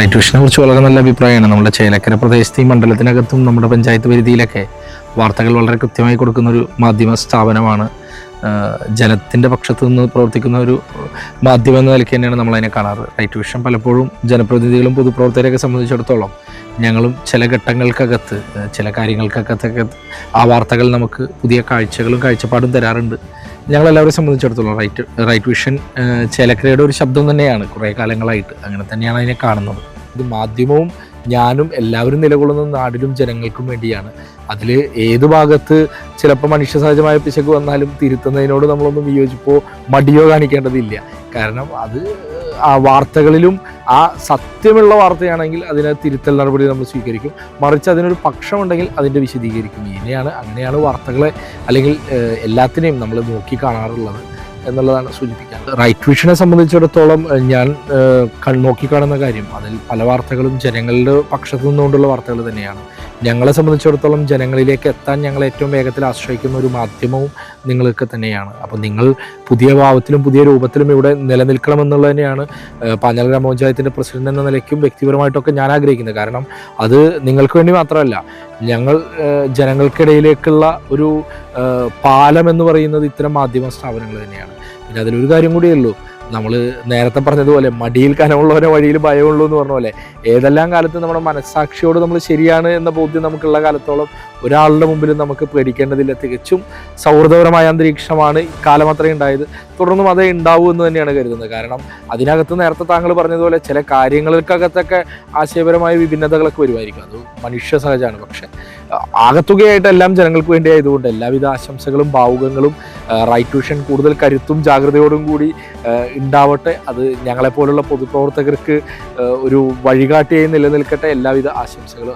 Right വിഷനെ കുറിച്ച് വളരെ നല്ല അഭിപ്രായമാണ്. നമ്മുടെ ചേലക്കര പ്രദേശത്ത് ഈ മണ്ഡലത്തിനകത്തും നമ്മുടെ പഞ്ചായത്ത് പരിധിയിലൊക്കെ വാർത്തകൾ വളരെ കൃത്യമായി കൊടുക്കുന്ന ഒരു മാധ്യമ സ്ഥാപനമാണ്. ജനത്തിന്റെ പക്ഷത്തു നിന്ന് പ്രവർത്തിക്കുന്ന ഒരു മാധ്യമം എന്ന നിലയ്ക്ക് തന്നെയാണ് നമ്മളതിനെ കാണാറ്. റൈറ്റ് വിഷൻ പലപ്പോഴും ജനപ്രതിനിധികളും പൊതുപ്രവർത്തകരെയൊക്കെ സംബന്ധിച്ചിടത്തോളം ഞങ്ങളും ചില ഘട്ടങ്ങൾക്കകത്ത് ചില കാര്യങ്ങൾക്കകത്തൊക്കെ ആ വാർത്തകൾ നമുക്ക് പുതിയ കാഴ്ചകളും കാഴ്ചപ്പാടും തരാറുണ്ട്. ഞങ്ങളെല്ലാവരെ സംബന്ധിച്ചിടത്തോളം റൈറ്റ് റൈറ്റ് വിഷൻ ചിലക്കരയുടെ ചേലക്കരയുടെ ഒരു ശബ്ദം തന്നെയാണ് കുറേ കാലങ്ങളായിട്ട്. അങ്ങനെ തന്നെയാണ് അതിനെ കാണുന്നത്. ഇത് മാധ്യമവും ഞാനും എല്ലാവരും നിലകൊള്ളുന്ന നാടിലും ജനങ്ങൾക്കും വേണ്ടിയാണ്. അതിൽ ഏത് ഭാഗത്ത് ചിലപ്പോൾ മനുഷ്യസഹജമായ പിശക് വന്നാലും തിരുത്തുന്നതിനോട് നമ്മളൊന്നും വിയോജിപ്പോ മടിയോ കാണിക്കേണ്ടതില്ല. കാരണം അത് ആ വാർത്തകളിലും ആ സത്യമുള്ള വാർത്തയാണെങ്കിൽ അതിന് തിരുത്തൽ നടപടി നമ്മൾ സ്വീകരിക്കും. മറിച്ച് അതിനൊരു പക്ഷമുണ്ടെങ്കിൽ അതിന്റെ വിശദീകരിക്കും. ഇങ്ങനെയാണ് അങ്ങനെയാണ് വാർത്തകളെ അല്ലെങ്കിൽ എല്ലാത്തിനെയും നമ്മൾ നോക്കി കാണാറുള്ളത് എന്നുള്ളതാണ് സൂചിപ്പിക്കുന്നത് റൈറ്റ് വിഷനെ സംബന്ധിച്ചിടത്തോളം ഞാൻ നോക്കിക്കാണുന്ന കാര്യം അതിൽ പല വാർത്തകളും ജനങ്ങളുടെ പക്ഷത്തു നിന്നുകൊണ്ടുള്ള വാർത്തകൾ തന്നെയാണ്. ഞങ്ങളെ സംബന്ധിച്ചിടത്തോളം ജനങ്ങളിലേക്ക് എത്താൻ ഞങ്ങൾ ഏറ്റവും വേഗത്തിൽ ആശ്രയിക്കുന്ന ഒരു മാധ്യമവും നിങ്ങൾക്ക് തന്നെയാണ്. അപ്പോൾ നിങ്ങൾ പുതിയ ഭാവത്തിലും പുതിയ രൂപത്തിലും ഇവിടെ നിലനിൽക്കണമെന്നുള്ളത് തന്നെയാണ് പാഞ്ഞാൽ ഗ്രാമപഞ്ചായത്തിന്റെ പ്രസിഡന്റ് എന്ന നിലയ്ക്കും വ്യക്തിപരമായിട്ടൊക്കെ ഞാൻ ആഗ്രഹിക്കുന്നത്. കാരണം അത് നിങ്ങൾക്ക് വേണ്ടി മാത്രമല്ല ഞങ്ങൾ ജനങ്ങൾക്കിടയിലേക്കുള്ള ഒരു പാലം എന്ന് പറയുന്നത് ഇത്തരം മാധ്യമ സ്ഥാപനങ്ങൾ തന്നെയാണ്. പിന്നെ അതിലൊരു കാര്യം കൂടിയേ ഉള്ളൂ നമ്മൾ നേരത്തെ പറഞ്ഞതുപോലെ മടിയിൽ കനമുള്ളവരെ വഴിയിൽ ഭയമുള്ളൂ എന്ന് പറഞ്ഞ പോലെ ഏതെല്ലാം കാലത്ത് നമ്മുടെ മനസ്സാക്ഷിയോട് നമ്മൾ ശരിയാണ് എന്ന ബോധ്യം നമുക്കുള്ള കാലത്തോളം ഒരാളുടെ മുമ്പിൽ നമുക്ക് പേടിക്കേണ്ടതില്ല. തികച്ചും സൗഹൃദപരമായ അന്തരീക്ഷമാണ് ഇക്കാലം അത്രയും ഉണ്ടായത്. തുടർന്നും അതേ ഉണ്ടാവൂ എന്ന് തന്നെയാണ് കരുതുന്നത്. കാരണം അതിനകത്ത് നേരത്തെ താങ്കൾ പറഞ്ഞതുപോലെ ചില കാര്യങ്ങൾക്കകത്തൊക്കെ ആശയപരമായ വിഭിന്നതകളൊക്കെ വരുമായിരിക്കും. അത് മനുഷ്യ സഹജമാണ്. പക്ഷെ ആകത്തുകയായിട്ട് എല്ലാം ജനങ്ങൾക്ക് വേണ്ടി ആയതുകൊണ്ട് എല്ലാവിധ ആശംസകളും ഭാവുകങ്ങളും റൈറ്റ് ട്യൂഷൻ കൂടുതൽ കരുത്തും ജാഗ്രതയോടും കൂടി ഉണ്ടാവട്ടെ. അത് ഞങ്ങളെപ്പോലുള്ള പൊതുപ്രവർത്തകർക്ക് ഒരു വഴികാട്ടിയായി നിലനിൽക്കട്ടെ. എല്ലാവിധ ആശംസകളും